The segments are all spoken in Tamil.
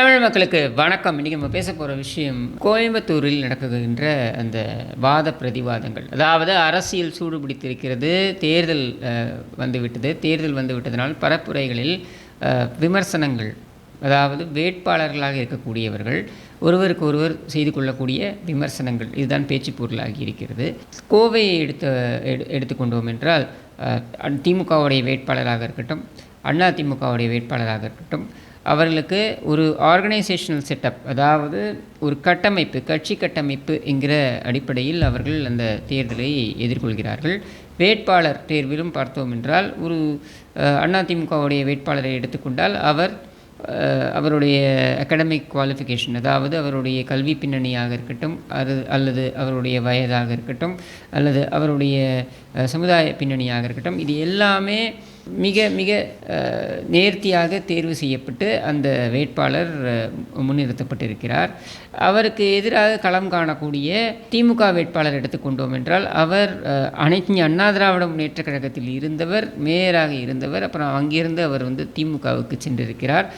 தமிழ் மக்களுக்கு வணக்கம். இன்றைக்கி நம்ம பேச போகிற விஷயம் கோயம்புத்தூரில் நடக்குகின்ற அந்த வாத பிரதிவாதங்கள். அதாவது அரசியல் சூடுபிடித்திருக்கிறது தேர்தல் வந்துவிட்டது. தேர்தல் வந்து விட்டதனால் பரப்புரைகளில் விமர்சனங்கள் அதாவது வேட்பாளர்களாக இருக்கக்கூடியவர்கள் ஒருவருக்கு ஒருவர் செய்து கொள்ளக்கூடிய விமர்சனங்கள். இதுதான் பேச்சு பொருளாகி இருக்கிறது. கோவையை எடுத்த எடு எடுத்துக்கொண்டோம் என்றால் திமுகவுடைய வேட்பாளராக இருக்கட்டும் அண்ணா திமுகவுடைய வேட்பாளராக இருக்கட்டும் அவர்களுக்கு ஒரு ஆர்கனைசேஷனல் செட்டப் அதாவது ஒரு கட்டமைப்பு கட்சி கட்டமைப்பு என்கிற அடிப்படையில் அவர்கள் அந்த தேர்தலை எதிர்கொள்கிறார்கள். வேட்பாளர் தேர்விலும் பார்த்தோம் என்றால் ஒரு அதிமுகவுடைய வேட்பாளரை எடுத்துக்கொண்டால் அவர் அவருடைய அகடமிக் குவாலிஃபிகேஷன் அதாவது அவருடைய கல்வி பின்னணியாக இருக்கட்டும் அது அல்லது அவருடைய வயதாக இருக்கட்டும் அல்லது அவருடைய சமுதாய பின்னணியாக இருக்கட்டும் இது எல்லாமே மிக மிக நேர்த்தியாக தேர்வு செய்யப்பட்டு அந்த வேட்பாளர் முன்னிறுத்தப்பட்டிருக்கிறார். அவருக்கு எதிராக களம் காணக்கூடிய திமுக வேட்பாளர் எடுத்துக்கொண்டோம் என்றால் அவர் அனைத்து அண்ணா திராவிட முன்னேற்ற கழகத்தில் இருந்தவர் மேயராக இருந்தவர் அப்புறம் அங்கிருந்து அவர் வந்து திமுகவுக்கு சென்றிருக்கிறார்.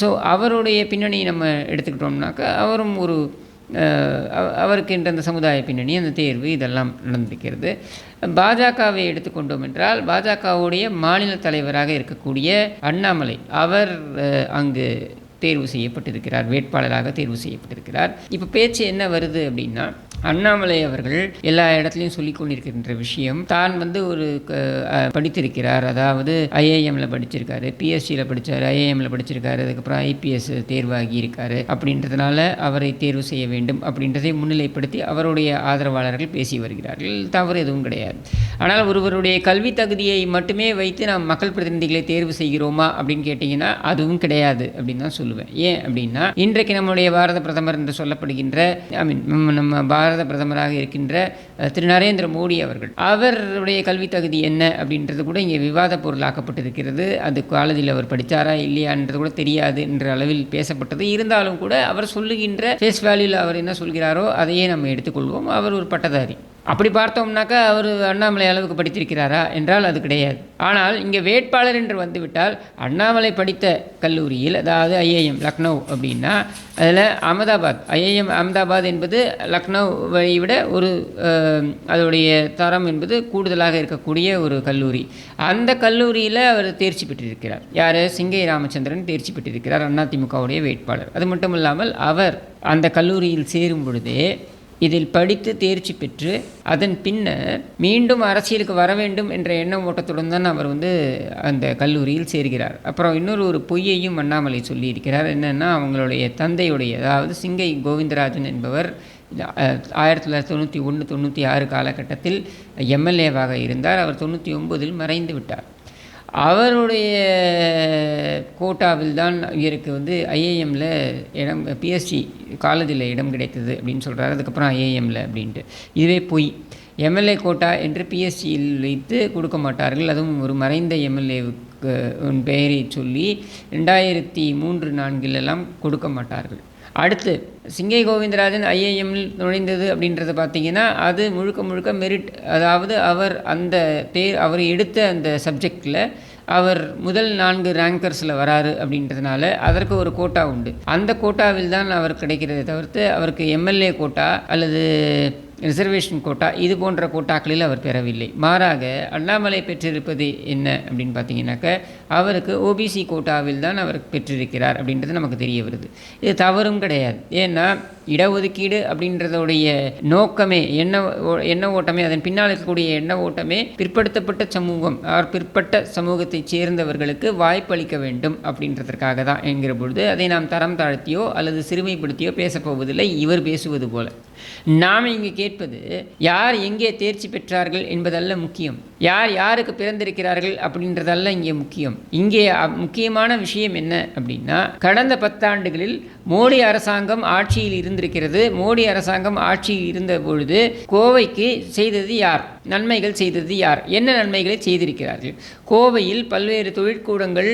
ஸோ அவருடைய பின்னணியை நம்ம எடுத்துக்கிட்டோம்னாக்கா அவரும் ஒரு அவருக்கு என்ற அந்த சமுதாய பின்னணி அந்த தேர்வு இதெல்லாம் நடந்திருக்கிறது. பாஜகவை எடுத்துக்கொண்டோம் என்றால் பாஜகவுடைய மாநில தலைவராக இருக்கக்கூடிய அண்ணாமலை அவர் அங்கு தேர்வு செய்யப்பட்டிருக்கிறார் வேட்பாளராக தேர்வு செய்யப்பட்டிருக்கிறார். இப்போ பேச்சு என்ன வருது அப்படின்னா அண்ணாமலை அவர்கள் எல்லா இடத்துலையும் சொல்லிக் கொண்டிருக்கின்ற விஷயம். தான் வந்து ஒரு க- படித்திருக்கிறார். அதாவது ஐஏஎம்ல படிச்சிருக்காரு. பிஎஸ்சியில் படித்தார் ஐஏஎம்ல படிச்சிருக்காரு. அதுக்கப்புறம் ஐபிஎஸ் தேர்வாகி இருக்காரு. அப்படின்றதுனால அவரை தேர்வு செய்ய வேண்டும் அப்படின்றதை முன்னிலைப்படுத்தி அவருடைய ஆதரவாளர்கள் பேசி வருகிறார்கள். தவறு எதுவும் கிடையாது. ஆனால் ஒருவருடைய கல்வி தகுதியை மட்டுமே வைத்து நாம் மக்கள் பிரதிநிதிகளை தேர்வு செய்கிறோமா அப்படின்னு கேட்டிங்கன்னா அதுவும் கிடையாது அப்படின்னு தான் சொல்லுவேன். ஏன் அப்படின்னா இன்றைக்கு நம்முடைய பாரத பிரதமர் என்று சொல்லப்படுகின்ற ஐ மீன் நம்ம பாரத பாரத பிரதமராக இருக்கின்ற திரு நரேந்திர மோடி அவர்கள். அவருடைய கல்வி தகுதி என்ன அப்படின்றது கூட இங்கே விவாத பொருளாக்கப்பட்டிருக்கிறது அது காலேஜில் அவர் படித்தாரா இல்லையான்றது கூட தெரியாது என்ற அளவில் பேசப்பட்டது. இருந்தாலும் கூட அவர் சொல்லுகின்ற ஃபேஸ் வேல்யூவில் அவர் என்ன சொல்கிறாரோ அதையே நம்ம எடுத்துக்கொள்வோம். அவர் ஒரு பட்டதாரி. அப்படி பார்த்தோம்னாக்கா அவர் அண்ணாமலை அளவுக்கு படித்திருக்கிறாரா? என்றால் அது கிடையாது. ஆனால் இங்கே வேட்பாளர் என்று வந்துவிட்டால் அண்ணாமலை படித்த கல்லூரியில் அதாவது ஐஏஎம் லக்னோ அப்படின்னா அதில் அகமதாபாத் ஐஏஎம் அகமதாபாத் என்பது லக்னோவை விட ஒரு அதோடைய தரம் என்பது கூடுதலாக இருக்கக்கூடிய ஒரு கல்லூரி. அந்த கல்லூரியில் அவர் தேர்ச்சி பெற்றிருக்கிறார். யார்? சிங்கை ராமச்சந்திரன் தேர்ச்சி பெற்றிருக்கிறார் அதிமுகவுடைய வேட்பாளர். அது மட்டும் இல்லாமல் அவர் அந்த கல்லூரியில் சேரும் பொழுதே இதில் படித்து தேர்ச்சி பெற்று அதன் பின்னர் மீண்டும் அரசியலுக்கு வர வேண்டும் என்ற எண்ண ஓட்டத்துடன் தான் அவர் வந்து அந்த கல்லூரியில் சேர்கிறார். அப்புறம் இன்னொரு ஒரு பொய்யையும் அண்ணாமலை சொல்லியிருக்கிறார். என்னென்னா அவங்களுடைய தந்தையுடைய அதாவது சிங்கை கோவிந்தராஜன் என்பவர் ஆயிரத்தி தொள்ளாயிரத்தி தொண்ணூற்றி ஒன்று தொண்ணூற்றி ஆறு காலகட்டத்தில் எம்எல்ஏவாக இருந்தார். அவர் தொண்ணூற்றி ஒன்பதில் மறைந்து விட்டார். அவருடைய கோட்டாவில் தான் இவருக்கு வந்து ஐஏஎம்மில் இடம் பிஎஸ்சி காலேஜில் இடம் கிடைத்தது அப்படின்னு சொல்கிறாரு அதுக்கப்புறம் ஐஏஎம்மில் அப்படின்ட்டு. இதுவே பொய். எம்எல்ஏ கோட்டா என்று பிஎஸ்சியில் வைத்து கொடுக்க மாட்டார்கள். அதுவும் ஒரு மறைந்த எம்எல்ஏவுக்கு பெயரை சொல்லி ரெண்டாயிரத்தி மூன்று நான்கிலெல்லாம் கொடுக்க மாட்டார்கள். அடுத்து சிங்கை கோவிந்தராஜன் ஐஏஎம்மில் நுழைந்தது அப்படின்றத பார்த்தீங்கன்னா அது முழுக்க முழுக்க மெரிட் அதாவது அவர் அந்த பேர் அவர் எடுத்த அந்த சப்ஜெக்டில் அவர் முதல் நான்கு ரேங்கர்ஸில் வராரு அப்படின்றதுனால அதற்கு ஒரு கோட்டா உண்டு. அந்த கோட்டாவில் தான் அவர் கிடைக்கிறதை தவிர்த்து அவருக்கு எம்எல்ஏ கோட்டா அல்லது ரிசர்வேஷன் கோட்டா இது போன்ற கோட்டாக்களில் அவர் பெறவில்லை. மாறாக அண்ணாமலை பெற்றிருப்பது என்ன அப்படின்னு பார்த்தீங்கன்னாக்க அவருக்கு ஓபிசி கோட்டாவில் தான் அவர் பெற்றிருக்கிறார் அப்படின்றது நமக்கு தெரிய வருது. இது தவறும் கிடையாது. ஏன்னா இடஒதுக்கீடு அப்படின்றதோடைய நோக்கமே என்ன ஓ- எண்ண ஓட்டமே அதன் பின்னால் இருக்கக்கூடிய எண்ண ஓட்டமே பிற்படுத்தப்பட்ட சமூகம் அவர் பிற்பட்ட சமூகத்தைச் சேர்ந்தவர்களுக்கு வாய்ப்பளிக்க வேண்டும் அப்படின்றதற்காக தான் என்கிற பொழுது அதை நாம் தரம் தாழ்த்தியோ அல்லது சிறுமைப்படுத்தியோ பேசப்போவதில்லை. இவர் பேசுவது போல. நாம் இங்கு கேட்பது யார் எங்கே தேர்ச்சி பெற்றார்கள் என்பதல்ல முக்கியம். யார் யாருக்கு பிறந்திருக்கிறார்கள் அப்படின்றதல்ல இங்கே முக்கியம். இங்கே முக்கியமான விஷயம் என்ன அப்படின்னா கடந்த பத்தாண்டுகளில் மோடி அரசாங்கம் ஆட்சியில் இருந்திருக்கிறது. மோடி அரசாங்கம் ஆட்சியில் இருந்த பொழுது கோவைக்கு செய்தது யார்? நன்மைகள் செய்தது யார்? என்ன நன்மைகளை செய்திருக்கிறார்கள்? கோவையில் பல்வேறு தொழிற்கூடங்கள்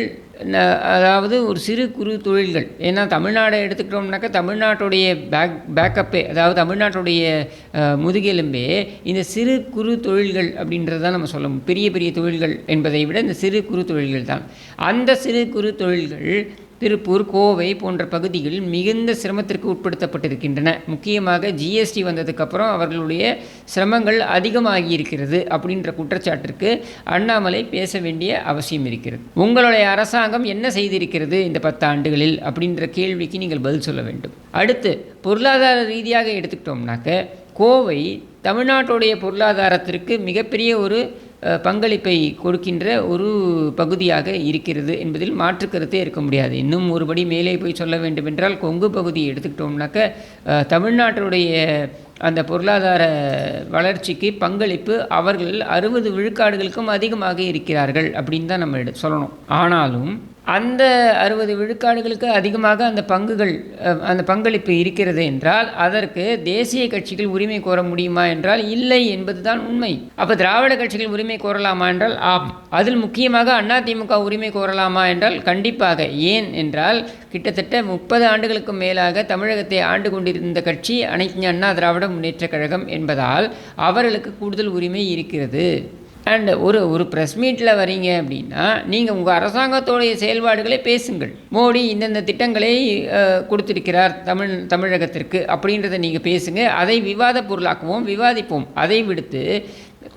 அதாவது ஒரு சிறு குறு தொழில்கள். ஏன்னா தமிழ்நாடை எடுத்துக்கிட்டோம்னாக்கா தமிழ்நாட்டுடைய பேக் பேக்கப்பே அதாவது தமிழ்நாட்டுடைய முதுகெலும்பே இந்த சிறு குறு தொழில்கள் அப்படின்றது தான் நம்ம சொல்ல பெரிய பெரிய தொழில்கள் என்பதை விட இந்த சிறு குறு தொழில்கள் தான். அந்த சிறு குறு தொழில்கள் திருப்பூர் கோவை போன்ற பகுதிகள் மிகுந்த சிரமத்திற்கு உட்படுத்தப்பட்டிருக்கின்றன. முக்கியமாக ஜிஎஸ்டி வந்ததுக்கப்புறம் அவர்களுடைய சிரமங்கள் அதிகமாகி இருக்கிறது அப்படின்ற குற்றச்சாட்டிற்கு அண்ணாமலை பேச வேண்டிய அவசியம் இருக்கிறது. உங்களுடைய அரசாங்கம் என்ன செய்திருக்கிறது இந்த பத்து ஆண்டுகளில் அப்படின்ற கேள்விக்கு நீங்கள் பதில் சொல்ல வேண்டும். அடுத்து பொருளாதார ரீதியாக எடுத்துக்கிட்டோம்னாக்க கோவை தமிழ்நாட்டுடைய பொருளாதாரத்திற்கு மிகப்பெரிய ஒரு பங்களிப்பை கொடுக்கின்ற ஒரு பகுதியாக இருக்கிறது என்பதில் மாற்று கருத்தே இருக்க முடியாது. இன்னும் ஒருபடி மேலே போய் சொல்ல வேண்டுமென்றால் கொங்கு பகுதியை எடுத்துக்கிட்டோம்னாக்க தமிழ்நாட்டினுடைய அந்த பொருளாதார வளர்ச்சிக்கு பங்களிப்பு அவர்கள் அறுபது விழுக்காடுகளுக்கும் அதிகமாக இருக்கிறார்கள் அப்படின்னு தான் நம்ம எடு- சொல்லணும். ஆனாலும் அந்த அறுபது விழுக்காடுகளுக்கு அதிகமாக அந்த பங்குகள் அந்த பங்களிப்பு இருக்கிறது என்றால் அதற்கு தேசிய கட்சிகள் உரிமை கோர முடியுமா என்றால் இல்லை என்பதுதான் உண்மை. அப்போ திராவிட கட்சிகள் உரிமை கோரலாமா என்றால் ஆம். அதில் முக்கியமாக அதிமுக உரிமை கோரலாமா என்றால் கண்டிப்பாக ஏன் என்றால் கிட்டத்தட்ட முப்பது ஆண்டுகளுக்கு மேலாக தமிழகத்தை ஆண்டு கொண்டிருந்த கட்சி அனைத்து அண்ணா திராவிட முன்னேற்றக் கழகம் என்பதால் அவர்களுக்கு கூடுதல் உரிமை இருக்கிறது. அண்டு ஒரு ஒரு ப்ரெஸ் மீட்டில் வரீங்க அப்படின்னா நீங்கள் உங்கள் அரசாங்கத்தோடைய செயல்பாடுகளை பேசுங்கள். மோடி இந்தந்த திட்டங்களை கொடுத்திருக்கிறார் தமிழ் தமிழகத்திற்கு அப்படின்றத நீங்கள் பேசுங்க. அதை விவாத பொருளாக்குவோம் விவாதிப்போம். அதை விடுத்து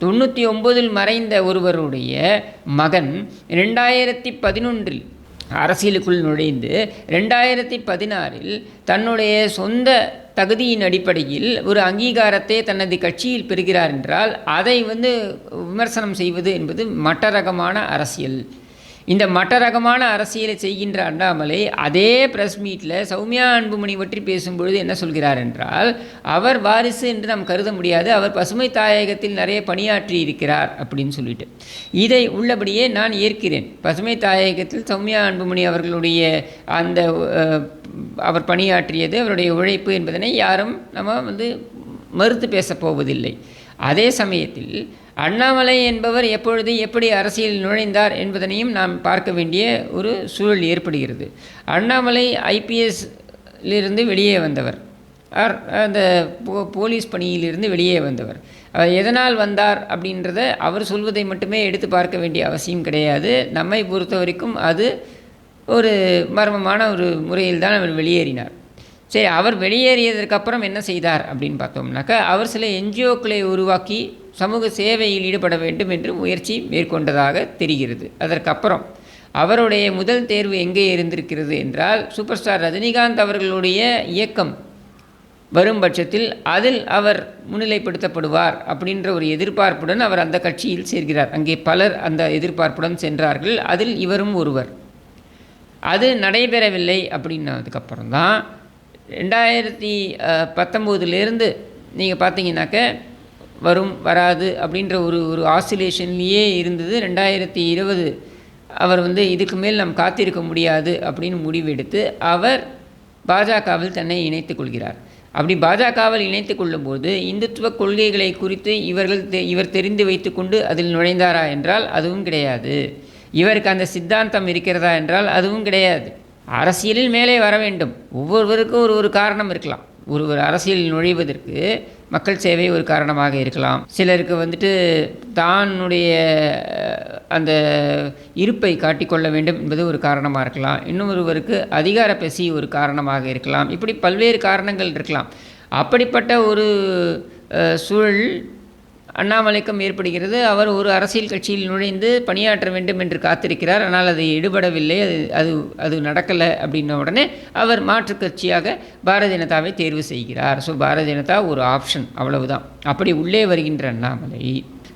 தொண்ணூற்றி ஒம்போதில் மறைந்த ஒருவருடைய மகன் ரெண்டாயிரத்தி பதினொன்றில் அரசியலுக்குள் நுழைந்து ரெண்டாயிரத்தி பதினாறில் தன்னுடைய சொந்த தகுதியின் அடிப்படையில் ஒரு அங்கீகாரத்தை தனது கட்சியில் பெறுகிறார் என்றால் அதை வந்து விமர்சனம் செய்வது என்பது மட்டரகமான அரசியல். இந்த மட்டரகமான அரசியலை செய்கின்ற அண்ணாமலை அதே பிரஸ் மீட்டில் சௌமியா அன்புமணி பற்றி பேசும்பொழுது என்ன சொல்கிறார் என்றால் அவர் வாரிசு என்று நாம் கருத முடியாது. அவர் பசுமை தாயகத்தில் நிறைய பணியாற்றி இருக்கிறார் அப்படின்னு சொல்லிட்டு. இதை உள்ளபடியே நான் ஏற்கிறேன். பசுமை தாயகத்தில் சௌமியா அன்புமணி அவர்களுடைய அந்த அவர் பணியாற்றியது அவருடைய உழைப்பு என்பதனை யாரும் நம்ம வந்து மறுத்து பேசப் போவதில்லை. அதே சமயத்தில் அண்ணாமலை என்பவர் எப்பொழுது எப்படி அரசியல் நுழைந்தார் என்பதனையும் நாம் பார்க்க வேண்டிய ஒரு சூழல் ஏற்படுகிறது. அண்ணாமலை ஐபிஎஸ்லிருந்து வெளியே வந்தவர். ஆர் அந்த போ போலீஸ் பணியிலிருந்து வெளியே வந்தவர். அவர் எதனால் வந்தார் அப்படின்றத அவர் சொல்வதை மட்டுமே எடுத்து பார்க்க வேண்டிய அவசியம் கிடையாது. நம்மை பொறுத்த வரைக்கும் அது ஒரு மர்மமான ஒரு முறையில் தான் அவர் வெளியேறினார். சரி அவர் வெளியேறியதற்கப்புறம் என்ன செய்தார் அப்படின்னு பார்த்தோம்னாக்கா அவர் சில என்ஜிஓக்களை உருவாக்கி சமூக சேவையில் ஈடுபட வேண்டும் என்று முயற்சி மேற்கொண்டதாக தெரிகிறது. அதற்கப்புறம் அவருடைய முதல் தேர்வு எங்கே இருந்திருக்கிறது என்றால் சூப்பர் ஸ்டார் ரஜினிகாந்த் அவர்களுடைய இயக்கம் வரும் பட்சத்தில் அதில் அவர் முன்னிலைப்படுத்தப்படுவார் அப்படின்ற ஒரு எதிர்பார்ப்புடன் அவர் அந்த கட்சியில் சேர்கிறார். அங்கே பலர் அந்த எதிர்பார்ப்புடன் சென்றார்கள். அதில் இவரும் ஒருவர். அது நடைபெறவில்லை அப்படின்னதுக்கப்புறம் தான் ரெண்டாயிரத்தி பத்தொம்போதுலேருந்து நீங்கள் பார்த்தீங்கன்னாக்க வரும் வராது அப்படின்ற ஒரு ஒரு ஆசிலேஷன்லேயே இருந்தது. ரெண்டாயிரத்தி இருபது அவர் வந்து இதுக்கு மேல் நாம் காத்திருக்க முடியாது அப்படின்னு முடிவெடுத்து அவர் பாஜகவில் தன்னை இணைத்து கொள்கிறார். அப்படி பாஜகவில் இணைத்து கொள்ளும்போது இந்துத்துவ கொள்கைகளை குறித்து இவர்கள் தெ- இவர் தெரிந்து வைத்துக்கொண்டு அதில் நுழைந்தாரா என்றால் அதுவும் கிடையாது. இவருக்கு அந்த சித்தாந்தம் இருக்கிறதா என்றால் அதுவும் கிடையாது. அரசியலில் மேலே வர வேண்டும். ஒவ்வொருவருக்கும் ஒரு ஒரு காரணம் இருக்கலாம். ஒரு ஒரு அரசியலில் நுழைவதற்கு மக்கள் சேவை ஒரு காரணமாக இருக்கலாம். சிலருக்கு வந்துட்டு தானுடைய அந்த இருப்பை காட்டிக்கொள்ள வேண்டும் என்பது ஒரு காரணமாக இருக்கலாம். இன்னொருவருக்கு அதிகார பசி ஒரு காரணமாக இருக்கலாம். இப்படி பல்வேறு காரணங்கள் இருக்கலாம். அப்படிப்பட்ட ஒரு சூழல் அண்ணாமலைக்கும் ஏற்படுகிறது. அவர் ஒரு அரசியல் கட்சியில் நுழைந்து பணியாற்ற வேண்டும் என்று காத்திருக்கிறார். ஆனால் அது ஈடுபடவில்லை அது அது அது நடக்கலை அப்படின்ன உடனே அவர் மாற்றுக் கட்சியாக பாரதிய ஜனதாவை தேர்வு செய்கிறார். ஸோ பாரதிய ஜனதா ஒரு ஆப்ஷன் அவ்வளவுதான். அப்படி உள்ளே வருகின்ற அண்ணாமலை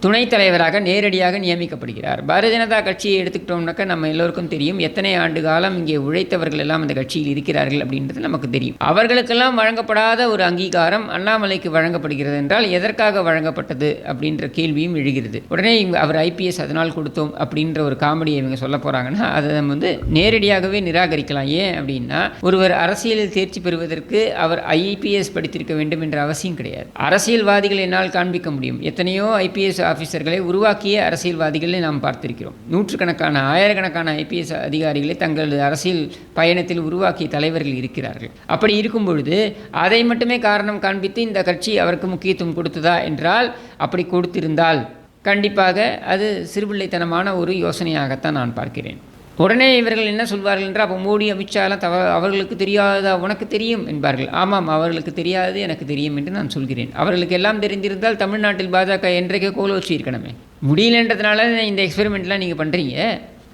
துணைத் தலைவராக நேரடியாக நியமிக்கப்படுகிறார். பாரதிய ஜனதா கட்சியை எடுத்துக்கிட்டோம்னாக்கா நம்ம எல்லோருக்கும் தெரியும். எத்தனை ஆண்டு காலம் இங்கே உழைத்தவர்கள் எல்லாம் அந்த கட்சியில் இருக்கிறார்கள் அப்படின்றது நமக்கு தெரியும். அவர்களுக்கெல்லாம் வழங்கப்படாத ஒரு அங்கீகாரம் அண்ணாமலைக்கு வழங்கப்படுகிறது என்றால் எதற்காக வழங்கப்பட்டது அப்படின்ற கேள்வியும் எழுகிறது. உடனே இவங்க அவர் ஐபிஎஸ் அதனால் கொடுத்தோம் அப்படின்ற ஒரு காமெடியை இவங்க சொல்ல போகிறாங்கன்னா அதை நம்ம வந்து நேரடியாகவே நிராகரிக்கலாம். ஏன் அப்படின்னா ஒருவர் அரசியலில் தேர்ச்சி பெறுவதற்கு அவர் ஐபிஎஸ் படித்திருக்க வேண்டும் என்ற அவசியம் கிடையாது. அரசியல்வாதிகள் என்னால் காண்பிக்க முடியும். எத்தனையோ ஐபிஎஸ் ஆஃபீஸர்களை உருவாக்கிய அரசியல்வாதிகளை நாம் பார்த்திருக்கிறோம். நூற்றுக்கணக்கான ஆயிரக்கணக்கான ஐபிஎஸ் அதிகாரிகளை தங்களது அரசியல் பயணத்தில் உருவாக்கிய தலைவர்கள் இருக்கிறார்கள். அப்படி இருக்கும் பொழுது அதை மட்டுமே காரணம் காண்பித்து இந்த கட்சி அவருக்கு முக்கியத்துவம் கொடுத்ததா என்றால் அப்படி கொடுத்திருந்தால் கண்டிப்பாக அது சிறுபிள்ளைத்தனமான ஒரு யோசனையாகத்தான் நான் பார்க்கிறேன். உடனே இவர்கள் என்ன சொல்வார்கள் என்றால் அப்போ மோடி அமித்ஷாலாம் தவ அவர்களுக்கு தெரியாதா? உனக்கு தெரியும் என்பார்கள். ஆமாம் அவர்களுக்கு தெரியாது எனக்கு தெரியும் என்று நான் சொல்கிறேன். அவர்களுக்கு எல்லாம் தெரிந்திருந்தால் தமிழ்நாட்டில் பாஜக என்றைக்கே கோல வச்சிருக்கணுமே முடியலன்றதுனால இந்த எக்ஸ்பெரிமெண்ட்லாம் நீங்கள் பண்ணுறீங்க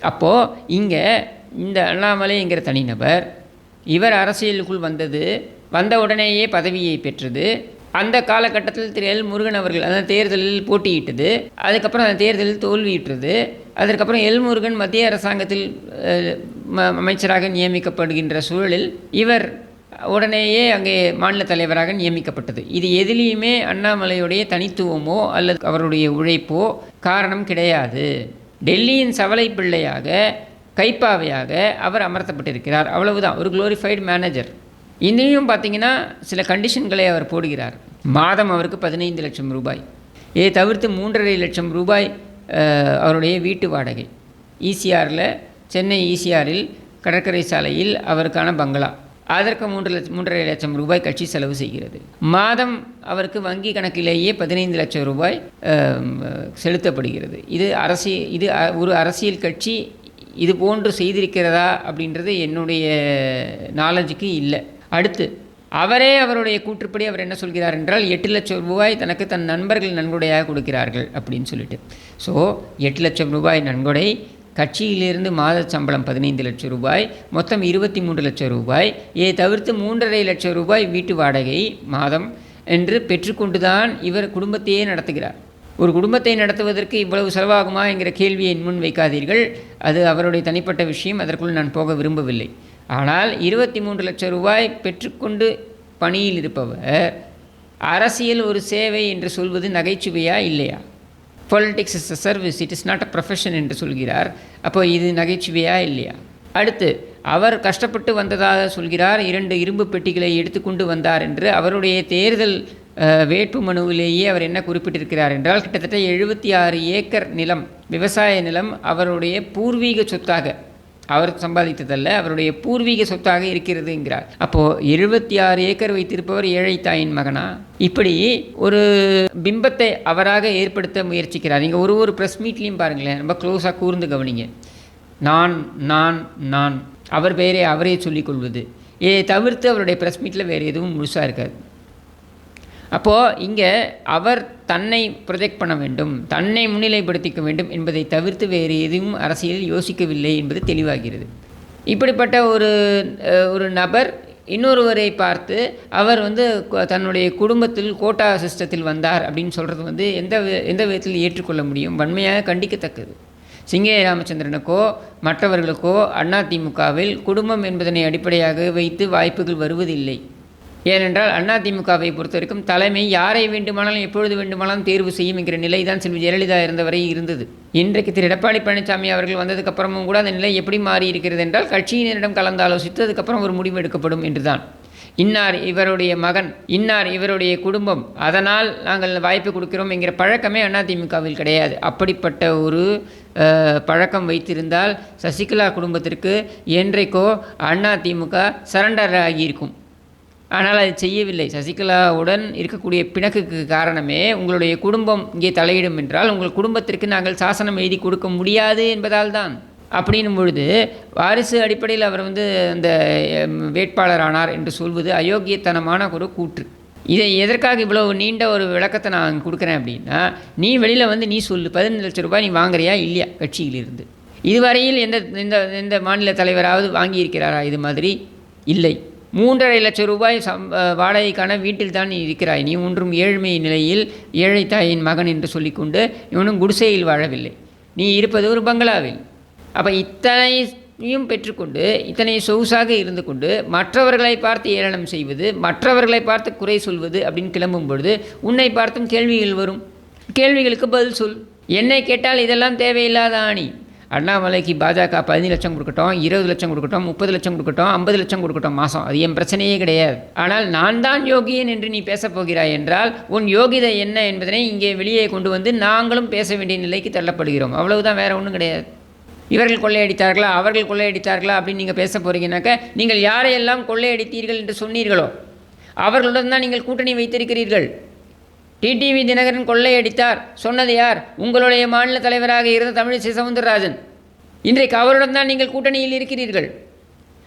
அப்போது இங்கே இந்த அண்ணாமலைங்கிற தனிநபர் இவர் அரசியலுக்குள் வந்தது வந்த உடனேயே பதவியை பெற்றது. அந்த காலகட்டத்தில் திரு எல் முருகன் அவர்கள் அந்த தேர்தலில் போட்டியிட்டது. அதுக்கப்புறம் அந்த தேர்தலில் தோல்வியிட்டது அதற்கப்புறம் எல்முருகன் மத்திய அரசாங்கத்தில் ம- அமைச்சராக நியமிக்கப்படுகின்ற சூழலில் இவர் உடனேயே அங்கே மாநில தலைவராக நியமிக்கப்பட்டது. இது எதிலையுமே அண்ணாமலையுடைய தனித்துவமோ அல்லது அவருடைய உழைப்போ காரணம் கிடையாது. டெல்லியின் சவலை பிள்ளையாக கைப்பாவையாக அவர் அமர்த்தப்பட்டிருக்கிறார். அவ்வளவுதான். ஒரு குளோரிஃபைடு மேனேஜர் இன்னையும் பார்த்தீங்கன்னா சில கண்டிஷன்களை அவர் போடுகிறார். மாதம் அவருக்கு பதினைந்து லட்சம் ரூபாய். இதை தவிர்த்து மூன்றரை லட்சம் ரூபாய் அவருடைய வீட்டு வாடகை. ஈசிஆரில் சென்னை ஈசிஆரில் கடற்கரை சாலையில் அவருக்கான பங்களா. அதற்கு மூன்று லட்சம் மூன்றரை லட்சம் ரூபாய் கட்சி செலவு செய்கிறது. மாதம் அவருக்கு வங்கி கணக்கிலேயே பதினைந்து லட்சம் ரூபாய் செலுத்தப்படுகிறது. இது அரசி இது அ- ஒரு அரசியல் கட்சி இது போன்று செய்திருக்கிறதா அப்படின்றது என்னுடைய நாலேஜுக்கு இல்லை. அடுத்து அவரே அவருடைய கூற்றுப்படி அவர் என்ன சொல்கிறார் என்றால் எட்டு லட்சம் ரூபாய் தனக்கு தன் நண்பர்கள் நன்கொடையாக கொடுக்கிறார்கள் அப்படின்னு சொல்லிட்டு. ஸோ எட்டு லட்சம் ரூபாய் நன்கொடை கட்சியிலிருந்து மாத சம்பளம் பதினைந்து லட்சம் ரூபாய் மொத்தம் இருபத்தி மூன்று லட்சம் ரூபாய். இதை தவிர்த்து மூன்றரை லட்சம் ரூபாய் வீட்டு வாடகை மாதம் என்று பெற்றுக்கொண்டுதான் இவர் குடும்பத்தையே நடத்துகிறார். ஒரு குடும்பத்தை நடத்துவதற்கு இவ்வளவு செலவாகுமா என்கிற கேள்வியை என் முன் வைக்காதீர்கள். அது அவருடைய தனிப்பட்ட விஷயம் அதற்குள் நான் போக விரும்பவில்லை. ஆனால் இருபத்தி மூன்று லட்சம் ரூபாய் பெற்றுக்கொண்டு பணியில் இருப்பவர் அரசியல் ஒரு சேவை என்று சொல்வது நகைச்சுவையா இல்லையா? Politics is a service it is not a profession என்று சொல்கிறார். அப்போ இது நகைச்சுவையா இல்லையா? அடுத்து அவர் கஷ்டப்பட்டு வந்ததாக சொல்கிறார் இரண்டு இரும்பு பெட்டிகளை எடுத்துக்கொண்டு வந்தார் என்று அவருடைய தேர்தல் வேட்பு மனுவிலேயே அவர் என்ன குறிப்பிட்டிருக்கிறார் என்றால் கிட்டத்தட்ட எழுபத்தி ஆறு ஏக்கர் நிலம் விவசாய நிலம் அவருடைய பூர்வீக சொத்தாக அவர் சம்பாதித்ததல்ல அவருடைய பூர்வீக சொத்தாக இருக்கிறது என்கிறார் அப்போது எழுபத்தி ஆறு ஏக்கர் வைத்திருப்பவர் ஏழை தாயின் மகனா? இப்படி ஒரு பிம்பத்தை அவராக ஏற்படுத்த முயற்சிக்கிறார். நீங்கள் ஒரு ஒரு ப்ரெஸ் மீட்லேயும் பாருங்களேன் ரொம்ப க்ளோஸாக கூர்ந்து கவனிங்க. நான் நான் நான். அவர் பெயரை அவரே சொல்லிக் கொள்வது. இதை தவிர்த்து அவருடைய ப்ரெஸ் மீட்டில் வேறு எதுவும் முழுசாக இருக்காது. அப்போது இங்கே அவர் தன்னை ப்ரொஜெக்ட் பண்ண வேண்டும் தன்னை முன்னிலைப்படுத்திக்க வேண்டும் என்பதை தவிர்த்து வேறு எதுவும் அரசியலில் யோசிக்கவில்லை என்பது தெளிவாகிறது. இப்படிப்பட்ட ஒரு ஒரு நபர் இன்னொருவரை பார்த்து அவர் வந்து தன்னுடைய குடும்பத்தில் கோட்டா சிஸ்டத்தில் வந்தார் அப்படின்னு சொல்கிறது வந்து எந்த எந்த விதத்தில் ஏற்றுக்கொள்ள முடியும்? வன்மையாக கண்டிக்கத்தக்கது. சிங்கைய ராமச்சந்திரனுக்கோ மற்றவர்களுக்கோ அதிமுகவில் குடும்பம் என்பதனை அடிப்படையாக வைத்து வாய்ப்புகள் வருவதில்லை. ஏனென்றால் அதிமுகவை பொறுத்த வரைக்கும் தலைமை யாரை வேண்டுமானாலும் எப்பொழுது வேண்டுமானாலும் தேர்வு செய்யும் என்கிற நிலை தான் செல்வி ஜெயலலிதா இருந்தவரை இருந்தது. இன்றைக்கு திரு எடப்பாடி பழனிசாமி அவர்கள் வந்ததுக்கப்புறமும் கூட அந்த நிலை எப்படி மாறி இருக்கிறது என்றால் கட்சியினரிடம் கலந்து ஆலோசித்து அதுக்கப்புறம் ஒரு முடிவு எடுக்கப்படும் என்றுதான். இன்னார் இவருடைய மகன் இன்னார் இவருடைய குடும்பம் அதனால் நாங்கள் வாய்ப்பு கொடுக்கிறோம் என்கிற பழக்கமே அதிமுகவில் கிடையாது. அப்படிப்பட்ட ஒரு பழக்கம் வைத்திருந்தால் சசிகலா குடும்பத்திற்கு என்றைக்கோ அதிமுக சரண்டர் ஆகியிருக்கும் ஆனால் அது செய்யவில்லை. சசிகலாவுடன் இருக்கக்கூடிய பிணக்குக்கு காரணமே உங்களுடைய குடும்பம் இங்கே தலையிடும் என்றால் உங்கள் குடும்பத்திற்கு நாங்கள் சாசனம் எழுதி கொடுக்க முடியாது என்பதால் தான். அப்படின்னும் பொழுது வாரிசு அடிப்படையில் அவர் வந்து அந்த வேட்பாளரானார் வேட்பாளர் ஆனார் என்று சொல்வது அயோக்கியத்தனமான ஒரு கூற்று. இதை எதற்காக இவ்வளோ நீண்ட ஒரு விளக்கத்தை நான் கொடுக்குறேன் அப்படின்னா நீ வெளியில் வந்து நீ சொல்லு பதினஞ்சு லட்ச ரூபாய் நீ வாங்குறியா இல்லையா கட்சியிலிருந்து? இதுவரையில் எந்த எந்த எந்த மாநில தலைவராவது வாங்கியிருக்கிறாரா இது மாதிரி? இல்லை. மூன்றரை லட்சம் ரூபாய் சம் வாடகைக்கான வீட்டில் தான் நீ இருக்கிறாய். நீ ஒன்றும் ஏழ்மை நிலையில் ஏழை தாயின் மகன் என்று சொல்லிக்கொண்டு இவனும் குடிசையில் வாழவில்லை. நீ இருப்பது ஒரு பங்களாவில். அப்போ இத்தனையும் பெற்றுக்கொண்டு இத்தனை சொகுசாக இருந்து கொண்டு மற்றவர்களை பார்த்து ஏளனம் செய்வது மற்றவர்களை பார்த்து குறை சொல்வது அப்படின்னு கிளம்பும் பொழுது உன்னை பார்த்தும் கேள்விகள் வரும். கேள்விகளுக்கு பதில் சொல். என்னை கேட்டால் இதெல்லாம் தேவையில்லாத ஆணி. அண்ணாமலைக்கு பாஜக பதினஞ்சு லட்சம் கொடுக்கட்டும் இருபது லட்சம் கொடுக்கட்டும் முப்பது லட்சம் கொடுக்கட்டும் ஐம்பது லட்சம் கொடுக்கட்டும் மாதம் அது என் பிரச்சனையே கிடையாது. ஆனால் நான் தான் யோகியன் என்று நீ பேசப் போகிறாய் என்றால் உன் யோகிதை என்ன என்பதனை இங்கே வெளியே கொண்டு வந்து நாங்களும் பேச வேண்டிய நிலைக்கு தள்ளப்படுகிறோம். அவ்வளவுதான் வேறு ஒன்றும் கிடையாது. இவர்கள் கொள்ளையடித்தார்களா? அவர்கள் கொள்ளையடித்தார்களா? அப்படின்னு நீங்கள் பேச போறீங்கன்னாக்க நீங்கள் யாரையெல்லாம் கொள்ளையடித்தீர்கள் என்று சொன்னீர்களோ அவர்களுடன் தான் நீங்கள் கூட்டணி வைத்திருக்கிறீர்கள். டிடிவி தினகரன் கொள்ளையடித்தார். சொன்னது யார்? உங்களுடைய மாநில தலைவராக இருந்த தமிழிசை சவுந்தரராஜன். இன்றைக்கு அவருடன் தான் நீங்கள் கூட்டணியில் இருக்கிறீர்கள்.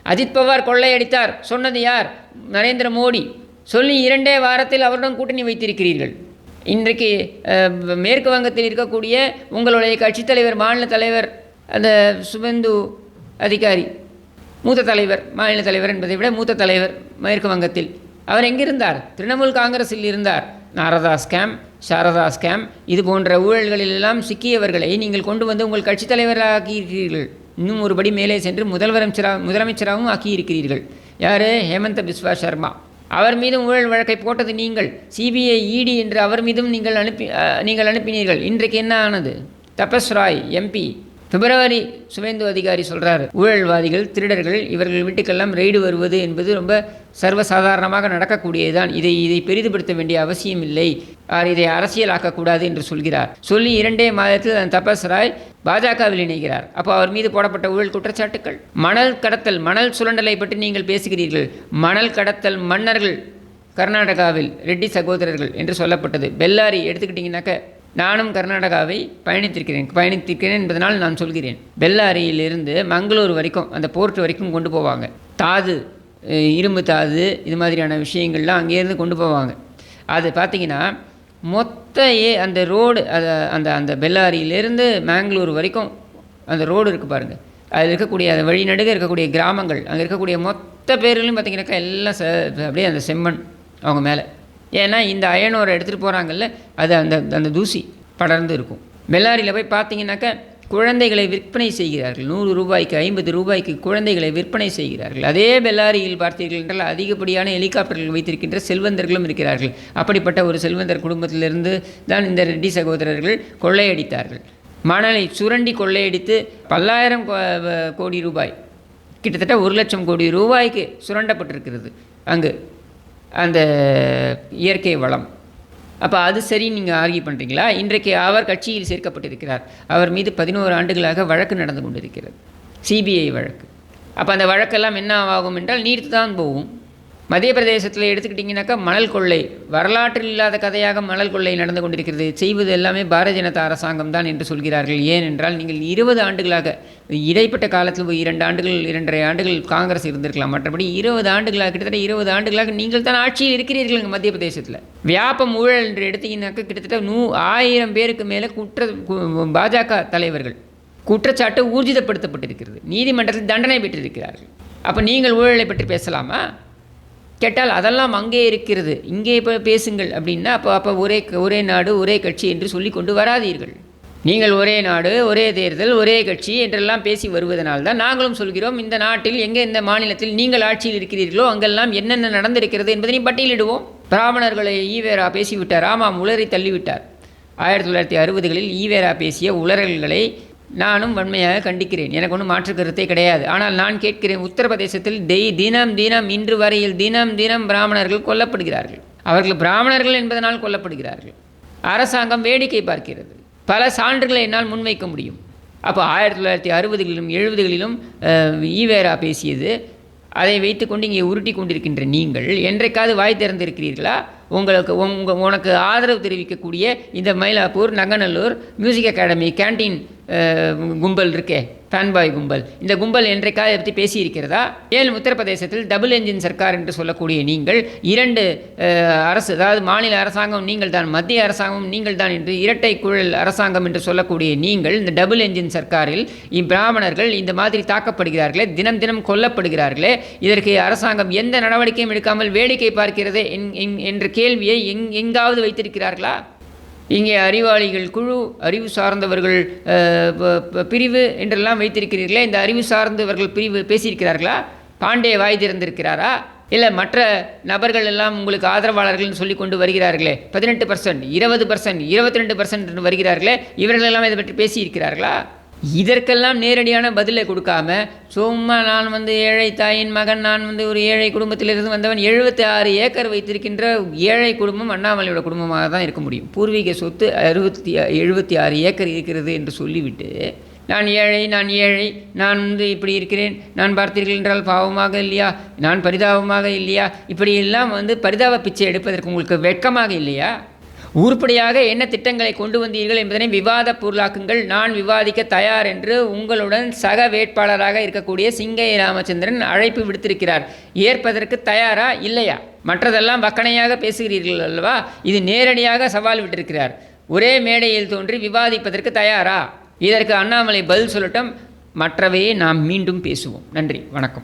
அஜித் பவார் கொள்ளையடித்தார். சொன்னது யார்? நரேந்திர மோடி. சொல்லி இரண்டே வாரத்தில் அவருடன் கூட்டணி வைத்திருக்கிறீர்கள். இன்றைக்கு மேற்கு வங்கத்தில் இருக்கக்கூடிய உங்களுடைய கட்சித் தலைவர் மாநில தலைவர் அந்த சுபந்து அதிகாரி மூத்த தலைவர் மாநில தலைவர் என்பதை விட மூத்த தலைவர் மேற்கு வங்கத்தில். அவர் எங்கிருந்தார்? திரிணாமுல் காங்கிரஸில் இருந்தார். நாரதா ஸ்கேம் சாரதா ஸ்கேம் இது போன்ற ஊழல்களிலெல்லாம் சிக்கியவர்களை நீங்கள் கொண்டு வந்து உங்கள் கட்சித் தலைவராகியிருக்கிறீர்கள் இன்னும் ஒருபடி மேலே சென்று முதல்வரமைச்சரா முதலமைச்சராகவும் ஆக்கியிருக்கிறீர்கள். யார்? ஹேமந்த பிஸ்வா சர்மா. அவர் மீதும் ஊழல் வழக்கை போட்டது நீங்கள். சிபிஐ இடி என்று அவர் மீதும் நீங்கள் அனுப்பி நீங்கள் அனுப்பினீர்கள். இன்றைக்கு என்ன ஆனது? தபஸ் ராய் எம்பி. பிப்ரவரி சுவேந்து அதிகாரி சொல்கிறாரு ஊழல்வாதிகள் திருடர்கள் இவர்கள் வீட்டுக்கெல்லாம் ரெய்டு வருவது என்பது ரொம்ப சர்வசாதாரணமாக நடக்கக்கூடியதுதான். இதை இதை பெரிதுபடுத்த வேண்டிய அவசியம் இல்லை. அவர் இதை அரசியலாக்கக்கூடாது என்று சொல்கிறார். சொல்லி இரண்டே மாதத்தில் அந்த தபஸ் ராய் பாஜகவில் இணைகிறார். அப்போ அவர் மீது போடப்பட்ட ஊழல் குற்றச்சாட்டுக்கள். மணல் கடத்தல் மணல் சுரண்டலை பற்றி நீங்கள் பேசுகிறீர்கள். மணல் கடத்தல் மன்னர்கள் கர்நாடகாவில் ரெட்டி சகோதரர்கள் என்று சொல்லப்பட்டது. பெல்லாரி எடுத்துக்கிட்டிங்கனாக்க நானும் கர்நாடகாவை பயணித்திருக்கிறேன் பயணித்திருக்கிறேன் என்பதனால் நான் சொல்கிறேன். பெல்லாரியிலிருந்து மங்களூர் வரைக்கும் அந்த போர்ட் வரைக்கும் கொண்டு போவாங்க. தாது இரும்பு தாது இது மாதிரியான விஷயங்கள்லாம் அங்கேருந்து கொண்டு போவாங்க. அது பார்த்தீங்கன்னா மொத்த ஏ அந்த ரோடு அதை அந்த அந்த பெல்லாரியிலிருந்து மேங்களூர் வரைக்கும் அந்த ரோடு இருக்குது பாருங்கள் அதில் இருக்கக்கூடிய அந்த வழிநடுக இருக்கக்கூடிய கிராமங்கள் அங்கே இருக்கக்கூடிய மொத்த பேர்களும் பார்த்தீங்கன்னாக்கா எல்லாம் ச அப்படியே அந்த செம்மண் அவங்க மேலே. ஏன்னா இந்த அயனோரை எடுத்துகிட்டு போகிறாங்கல்ல அது அந்த அந்த தூசி படர்ந்து இருக்கும். பெல்லாரியில் போய் பார்த்தீங்கன்னாக்கா குழந்தைகளை விற்பனை செய்கிறார்கள். நூறு ரூபாய்க்கு ஐம்பது ரூபாய்க்கு குழந்தைகளை விற்பனை செய்கிறார்கள். அதே பெல்லாரியில் பார்த்தீர்கள் என்றால் அதிகப்படியான ஹெலிகாப்டர்கள் வைத்திருக்கின்ற செல்வந்தர்களும் இருக்கிறார்கள். அப்படிப்பட்ட ஒரு செல்வந்தர் குடும்பத்திலிருந்து தான் இந்த ரெட்டி சகோதரர்கள் கொள்ளையடித்தார்கள். மணலை சுரண்டி கொள்ளையடித்து பல்லாயிரம் கோ- கோடி ரூபாய் கிட்டத்தட்ட ஒரு லட்சம் கோடி ரூபாய்க்கு சுரண்டப்பட்டிருக்கிறது. அங்கு அந்த இயற்கை வளம். அப்போ அது சரி நீங்கள் ஆர்கியூ பண்ணுறீங்களா இன்றைக்கு அவர் கட்சியில் சேர்க்கப்பட்டிருக்கிறார். அவர் மீது பதினோரு ஆண்டுகளாக வழக்கு நடந்து கொண்டிருக்கிறது. சிபிஐ வழக்கு. அப்போ அந்த வழக்கெல்லாம் என்ன ஆகும் என்றால் நீர்த்து தான் போகும். மத்திய பிரதேசத்தில் எடுத்துக்கிட்டிங்கனாக்கா மணல் கொள்ளை. வரலாற்றில் இல்லாத கதையாக மணல் கொள்ளை நடந்து கொண்டிருக்கிறது. செய்வது எல்லாமே பாரதிய ஜனதா அரசாங்கம் தான் என்று சொல்கிறார்கள். ஏனென்றால் நீங்கள் இருபது ஆண்டுகளாக இடைப்பட்ட காலத்தில் இரண்டு ஆண்டுகள் இரண்டரை ஆண்டுகள் காங்கிரஸ் இருந்திருக்கலாம். மற்றபடி இருபது ஆண்டுகளாக கிட்டத்தட்ட இருபது ஆண்டுகளாக நீங்கள் தான் ஆட்சியில் இருக்கிறீர்கள் இங்கே மத்திய பிரதேசத்தில் வியாபம் ஊழல் என்று எடுத்தீங்கன்னாக்கா கிட்டத்தட்ட நூ ஆயிரம் பேருக்கு மேலே குற்ற கு- பாஜக தலைவர்கள் குற்றச்சாட்டு ஊர்ஜிதப்படுத்தப்பட்டிருக்கிறது. நீதிமன்றத்தில் தண்டனை பெற்றிருக்கிறார்கள். அப்போ நீங்கள் ஊழலை பற்றி பேசலாமா? கேட்டால் அதெல்லாம் அங்கே இருக்கிறது. இங்கே இப்போ பேசுங்கள் அப்படின்னா அப்போ அப்போ ஒரே ஒரே நாடு ஒரே கட்சி என்று சொல்லி கொண்டு வராதீர்கள். நீங்கள் ஒரே நாடு ஒரே தேர்தல் ஒரே கட்சி என்றெல்லாம் பேசி வருவதனால் தான் நாங்களும் சொல்கிறோம் இந்த நாட்டில் எங்கே இந்த மாநிலத்தில் நீங்கள் ஆட்சியில் இருக்கிறீர்களோ அங்கெல்லாம் என்னென்ன நடந்திருக்கிறது என்பதனை பட்டியலிடுவோம். பிராமணர்களை ஈவேரா பேசிவிட்டார் ஆமாம் உலரை தள்ளிவிட்டார். ஆயிரத்தி தொள்ளாயிரத்தி அறுபதுகளில் ஈவேரா பேசிய உளறல்களை நானும் வன்மையாக கண்டிக்கிறேன். எனக்கு ஒன்றும் மாற்று கருத்தே கிடையாது. ஆனால் நான் கேட்கிறேன் உத்தரப்பிரதேசத்தில் தெய் தினம் தினம் இன்று வரையில் தினம் தினம் பிராமணர்கள் கொல்லப்படுகிறார்கள். அவர்கள் பிராமணர்கள் என்பதனால் கொல்லப்படுகிறார்கள். அரசாங்கம் வேடிக்கை பார்க்கிறது. பல சான்றுகளை என்னால் முன்வைக்க முடியும். அப்போ ஆயிரத்தி தொள்ளாயிரத்தி அறுபதுகளிலும் எழுபதுகளிலும் ஈவேரா பேசியது அதை வைத்துக்கொண்டு இங்கே உருட்டி கொண்டிருக்கின்ற நீங்கள் என்றைக்காவது வாய் திறந்திருக்கிறீர்களா? உங்களுக்கு உங்க உனக்கு ஆதரவு தெரிவிக்கக்கூடிய இந்த Mylapore Nanganallur music academy canteen கும்பல் இருக்கே ஃபேன்பாய் கும்பல். இந்த கும்பல் என்றைக்காக இதை பற்றி பேசியிருக்கிறதா? ஏழு உத்தரப்பிரதேசத்தில் டபுள் என்ஜின் சர்க்கார் என்று சொல்லக்கூடிய நீங்கள் இரண்டு அரசு அதாவது மாநில அரசாங்கம் நீங்கள் தான் மத்திய அரசாங்கம் நீங்கள் தான் என்று இரட்டை குழல் அரசாங்கம் என்று சொல்லக்கூடிய நீங்கள் இந்த டபுள் என்ஜின் சர்க்காரில் இப்பிராமணர்கள் இந்த மாதிரி தாக்கப்படுகிறார்களே தினம் தினம் கொல்லப்படுகிறார்களே இதற்கு அரசாங்கம் எந்த நடவடிக்கையும் எடுக்காமல் வேடிக்கை பார்க்கிறதே என்- என்- கேள்வியை எங் எங்காவது வைத்திருக்கிறார்களா? இங்கே அறிவாளிகள் குழு அறிவு சார்ந்தவர்கள் பிரிவு என்றெல்லாம் வைத்திருக்கிறீர்களே இந்த அறிவு சார்ந்தவர்கள் பிரிவு பேசியிருக்கிறார்களா? பாண்டே வாய் திறந்திருக்கிறாரா? இல்லை மற்ற நபர்கள் எல்லாம் உங்களுக்கு ஆதரவாளர்கள்னு சொல்லி கொண்டு வருகிறார்களே பதினெட்டு பர்சன்ட் இருபது பர்சன்ட் இருபத்தி ரெண்டு பர்சன்ட் வருகிறார்களே இவர்கள் எல்லாம் இதை பற்றி பேசியிருக்கிறார்களா? இதற்கெல்லாம் நேரடியான பதிலை கொடுக்காம சும்மா நான் வந்து ஏழை தாயின் மகன் நான் வந்து ஒரு ஏழை குடும்பத்திலிருந்து வந்தவன் எழுபத்தி ஆறு ஏக்கர் வைத்திருக்கின்ற ஏழை குடும்பம் அண்ணாமலையோட குடும்பமாக தான் இருக்க முடியும். பூர்வீக சொத்து அறுபத்தி எழுபத்தி ஆறு ஏக்கர் இருக்கிறது என்று சொல்லிவிட்டு நான் ஏழை நான் ஏழை நான் வந்து இப்படி இருக்கிறேன் நான் பார்த்தீர்கள் என்றால் பாவமாக இல்லையா நான் பரிதாபமாக இல்லையா இப்படியெல்லாம் வந்து பரிதாப பிச்சை எடுப்பதற்கு உங்களுக்கு வெட்கமாக இல்லையா? உருப்படியாக என்ன திட்டங்களை கொண்டு வந்தீர்கள் என்பதனை விவாத பொருளாக்குங்கள். நான் விவாதிக்க தயார் என்று உங்களுடன் சக வேட்பாளராக இருக்கக்கூடிய சிங்கைய ராமச்சந்திரன் அழைப்பு விடுத்திருக்கிறார். ஏற்பதற்கு தயாரா? இல்லையா? மற்றதெல்லாம் வக்கணையாக பேசுகிறீர்கள் அல்லவா? இது நேரடியாக சவால் விட்டிருக்கிறார். ஒரே மேடையில் தோன்றி விவாதிப்பதற்கு தயாரா? இதற்கு அண்ணாமலை பதில் சொல்லட்டும். மற்றவையே நாம் மீண்டும் பேசுவோம். நன்றி. வணக்கம்.